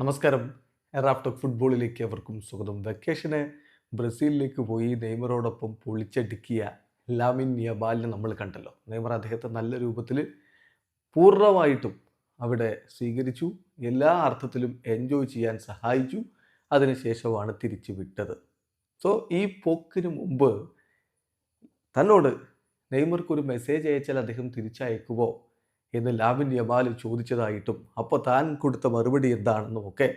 നമസ്കാരം. എറാഫ്റ്റർ ഫുട്ബോളിലേക്ക് അവർക്കും സ്വാഗതം. വെക്കേഷന് ബ്രസീലിലേക്ക് പോയി നെയ്മറോടൊപ്പം പൊളിച്ചടുക്കിയ ലാമിൻ യബാലിനെ നമ്മൾ കണ്ടല്ലോ. നെയ്മർ അദ്ദേഹത്തെ നല്ല രൂപത്തിൽ പൂർണമായിട്ടും അവിടെ സ്വീകരിച്ചു. എല്ലാ അർത്ഥത്തിലും എൻജോയ് ചെയ്യാൻ സഹായിച്ചു. അതിനുശേഷമാണ് തിരിച്ചു വിട്ടത്. സോ ഈ പോക്കിന് മുമ്പ് തന്നോട് നെയ്മർക്ക് ഒരു മെസ്സേജ് അയച്ചാൽ അദ്ദേഹം തിരിച്ചയക്കുമോ എന്ന് ലാവിൻ യമാൽ ചോദിച്ചതായിട്ടും അപ്പോൾ താൻ കൊടുത്ത മറുപടി എന്താണെന്നും ഒക്കെ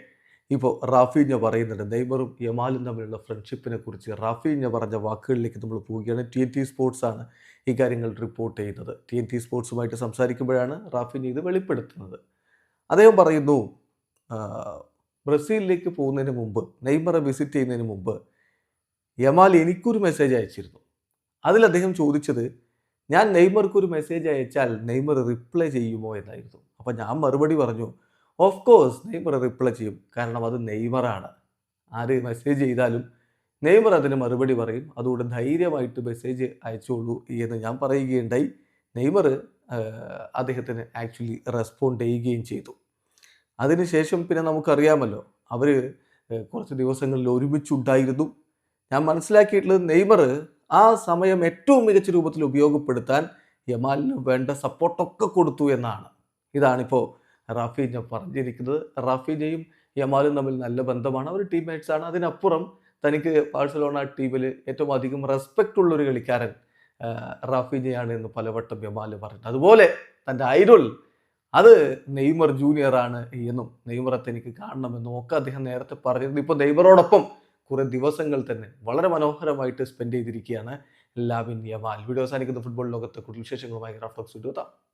ഇപ്പോൾ റാഫീഞ്ഞ പറയുന്നുണ്ട്. നെയ്മറും യമാലും തമ്മിലുള്ള ഫ്രണ്ട്ഷിപ്പിനെ കുറിച്ച് റാഫീഞ്ഞ പറഞ്ഞ വാക്കുകളിലേക്ക് നമ്മൾ പോവുകയാണ്. ടി എൻ ടി സ്പോർട്സ് ആണ് ഈ കാര്യങ്ങൾ റിപ്പോർട്ട് ചെയ്യുന്നത്. ടി എൻ ടി സ്പോർട്സുമായിട്ട് സംസാരിക്കുമ്പോഴാണ് റാഫീഞ്ഞ ഇത് വെളിപ്പെടുത്തുന്നത്. അദ്ദേഹം പറയുന്നു ബ്രസീലിലേക്ക് പോകുന്നതിന് മുമ്പ് നെയ്മറെ വിസിറ്റ് ചെയ്യുന്നതിന് മുമ്പ് യമാൽ എനിക്കൊരു മെസ്സേജ് അയച്ചിരുന്നു. അതിൽ അദ്ദേഹം ചോദിച്ചത് ഞാൻ നെയ്മർക്ക് ഒരു മെസ്സേജ് അയച്ചാൽ നെയ്മർ റിപ്ലൈ ചെയ്യുമോ എന്നായിരുന്നു. അപ്പോൾ ഞാൻ മറുപടി പറഞ്ഞു ഓഫ് കോഴ്സ് നെയ്മർ റിപ്ലൈ ചെയ്യും. കാരണം അത് നെയ്മറാണ്. ആര് മെസ്സേജ് ചെയ്താലും നെയ്മർ അതിന് മറുപടി പറയും. അതുകൊണ്ട് ധൈര്യമായിട്ട് മെസ്സേജ് അയച്ചോളൂ എന്ന് ഞാൻ പറയുകയുണ്ടായി. നെയ്മർ അദ്ദേഹത്തിന് ആക്ച്വലി റെസ്പോണ്ട് ചെയ്യുകയും ചെയ്തു. അതിനുശേഷം പിന്നെ നമുക്കറിയാമല്ലോ അവർ കുറച്ച് ദിവസങ്ങളിൽ ഒരുമിച്ചുണ്ടായിരുന്നു. ഞാൻ മനസ്സിലാക്കിയിട്ടുള്ളത് നെയ്മർ ആ സമയം ഏറ്റവും മികച്ച രൂപത്തിൽ ഉപയോഗപ്പെടുത്താൻ യമാലിന് വേണ്ട സപ്പോർട്ടൊക്കെ കൊടുത്തു എന്നാണ്. ഇതാണിപ്പോൾ റാഫീജ പറഞ്ഞിരിക്കുന്നത്. റാഫിജയും യമാലും തമ്മിൽ നല്ല ബന്ധമാണ്. അവർ ടീംമേറ്റ്സ് ആണ്. അതിനപ്പുറം തനിക്ക് ബാഴ്സലോണ ടീമിൽ ഏറ്റവും അധികം റെസ്പെക്റ്റ് ഉള്ള ഒരു കളിക്കാരൻ റാഫിജയാണ് എന്ന് പലവട്ടം യമാൽ പറഞ്ഞു അതുപോലെ തന്റെ ഐഡൽ അത് നെയ്മർ ജൂനിയർ ആണ് എന്നും നെയ്മറെ തനിക്ക് കാണണമെന്നും ഒക്കെ അദ്ദേഹം നേരത്തെ പറഞ്ഞിരുന്നു. ഇപ്പോൾ നെയ്മറോടൊപ്പം കുറെ ദിവസങ്ങൾ തന്നെ വളരെ മനോഹരമായിട്ട് സ്പെൻഡ് ചെയ്തിരിക്കുകയാണ് ലാവിൻ യമാൽ. വീഡിയോ അവസാനിക്കുന്ന. ഫുട്ബോൾ ലോകത്തെ കൂടുതൽ വിശേഷങ്ങളുമായി റാഫ്റ്റോക്സ് എത്താം.